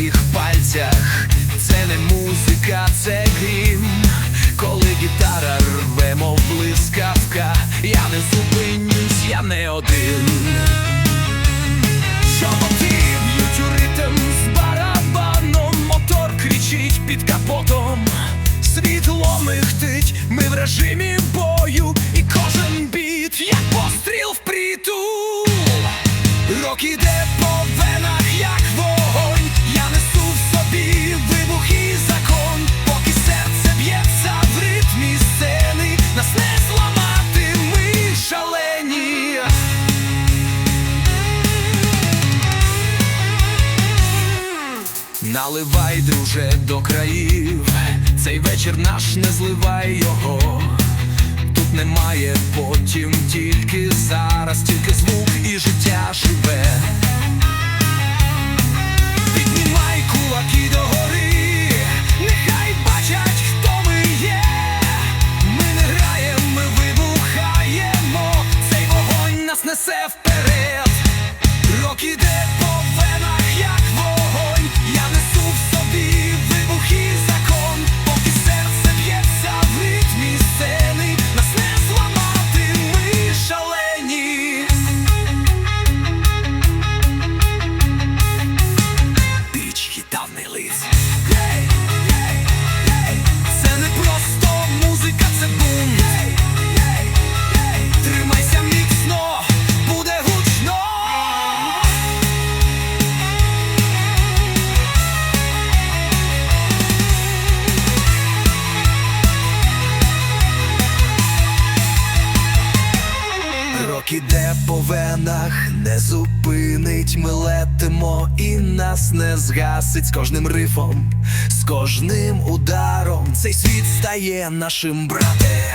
моїх пальцях, це не музика, це грім, Коли гітара рве, мов блискавка, я не зупинюсь, я не один. Шомоти б'ють у ритм з барабаном, мотор кричить під капотом, світло михтить, ми в режимі бою, і кожен біт, як постріл в притул. Рок іде по венах, як вогонь. Наливай, друже, до країв, цей вечір наш не зливай його. Тут немає потім, тільки зараз, тільки звук і життя живе. Піднімай кулаки догори, нехай бачать, хто ми є. Ми не граємо, ми вибухаємо. Цей вогонь нас несе вперед. Іде по венах, не зупинить, ми летимо і нас не згасить з кожним рифом, з кожним ударом. Цей світ стає нашим брате.